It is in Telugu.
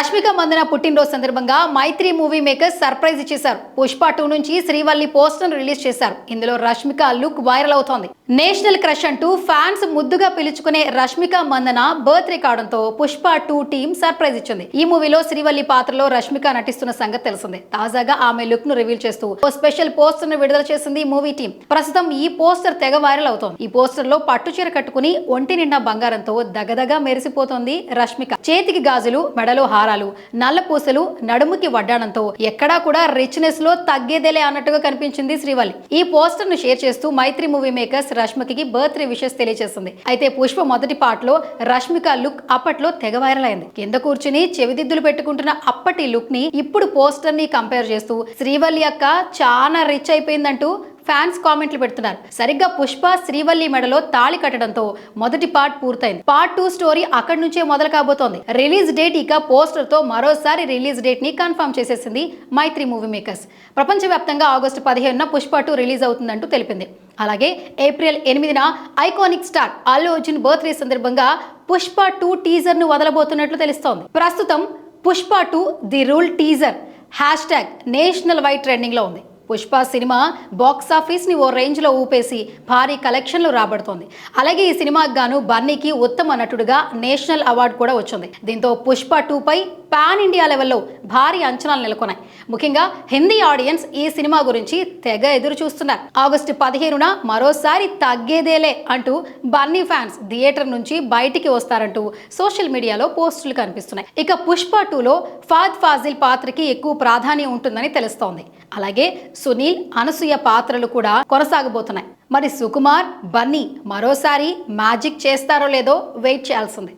రష్మిక మందన పుట్టినరోజు సందర్భంగా మైత్రి మూవీ మేకర్స్ సర్ప్రైజ్ ఇచ్చేశారు. పుష్ప టూ నుంచి శ్రీవల్లి పోస్టర్ రిలీజ్ చేశారు. ఇందులో రష్మిక లుక్ వైరల్ అవుతోంది. నేషనల్ క్రష్ అంటూ ఫ్యాన్స్ ముద్దుగా పిలుచుకునే రష్మిక మందన బర్త్ కావడంతో పుష్ప టూ టీమ్ సర్ప్రైజ్ ఇచ్చింది. ఈ మూవీలో శ్రీవల్లి పాత్రలో రష్మిక నటిస్తున్న సంగతి తెలిసిందే. తాజాగా ఆమె లుక్ను రివీల్ చేస్తూ ఓ స్పెషల్ పోస్టర్ను విడుదల చేసింది మూవీ టీం ప్రస్తుతం ఈ పోస్టర్ తెగ వైరల్ అవుతోంది. ఈ పోస్టర్లో పట్టు చీర కట్టుకుని ఒంటి నిండా బంగారంతో దగదగా మెరిసిపోతోంది రష్మిక. చేతికి గాజులు మెడలో హారాలు నల్ల పూసలు నడుముకి వడ్డాణంతో ఎక్కడా కూడా రిచ్నెస్లో తగ్గేదేలే అన్నట్టుగా కనిపించింది శ్రీవల్లి. ఈ పోస్టర్ను షేర్ చేస్తూ మైత్రి మూవీ మేకర్స్ రష్మికకి బర్త్డే విషెస్ తెలియజేస్తుంది. అయితే పుష్ప మొదటి పార్ట్లో రష్మిక లుక్ అప్పట్లో తెగ వైరల్ అయింది. కింద కూర్చుని చెవిదిద్దులు పెట్టుకుంటున్న అప్పటి లుక్ని ఇప్పుడు పోస్టర్ని కంపేర్ చేస్తూ శ్రీవల్లి అక్క చాలా రిచ్ అయిపోయిందంటూ ఫ్యాన్స్ కామెంట్లు పెడుతున్నారు. సరిగ్గా పుష్ప శ్రీవల్లి మెడలో తాళి కట్టడంతో మొదటి పార్ట్ పూర్తయింది. పార్ట్ టూ స్టోరీ అక్కడి నుంచే మొదలు కాబోతోంది. రిలీజ్ డేట్ ఇక పోస్టర్తో మరోసారి రిలీజ్ డేట్ని కన్ఫర్మ్ చేసేసింది మైత్రి మూవీ మేకర్స్ ప్రపంచవ్యాప్తంగా ఆగస్టు పదిహేనున పుష్ప టూ రిలీజ్ అవుతుందంటూ తెలిపింది. అలాగే ఏప్రిల్ ఎనిమిదిన iconic star Allu Arjun birthday సందర్భంగా పుష్ప టూ టీజర్ను వదలబోతున్నట్లు తెలుస్తోంది. ప్రస్తుతం Pushpa two the rule teaser. Hashtag national wide ట్రెండింగ్లో ఉంది. పుష్ప సినిమా బాక్స్ ఆఫీస్ని ఓ రేంజ్లో ఊపేసి భారీ కలెక్షన్లు రాబడుతోంది. అలాగే ఈ సినిమాకి గాను బన్నీకి ఉత్తమ నటుడుగా నేషనల్ అవార్డు కూడా వచ్చింది. దీంతో పుష్ప టూ పై పాన్ ఇండియా లెవెల్లో భారీ అంచనాలు నెలకొన్నాయి. ముఖ్యంగా హిందీ ఆడియన్స్ ఈ సినిమా గురించి తెగ ఎదురు చూస్తున్నారు ఆగస్టు పదిహేనున మరోసారి తగ్గేదేలే అంటూ బన్నీ ఫ్యాన్స్ థియేటర్ నుంచి బయటికి వస్తారంటూ సోషల్ మీడియాలో పోస్టులు కనిపిస్తున్నాయి. ఇక పుష్ప టూలో ఫాద్ ఫాజిల్ పాత్రకి ఎక్కువ ప్రాధాన్యం ఉంటుందని తెలుస్తోంది. అలాగే సునీల్ అనసూయ పాత్రలు కూడా కొనసాగబోతున్నాయి. మరి సుకుమార్ బన్నీ మరోసారి మ్యాజిక్ చేస్తారో లేదో వెయిట్ చేయాల్సింది.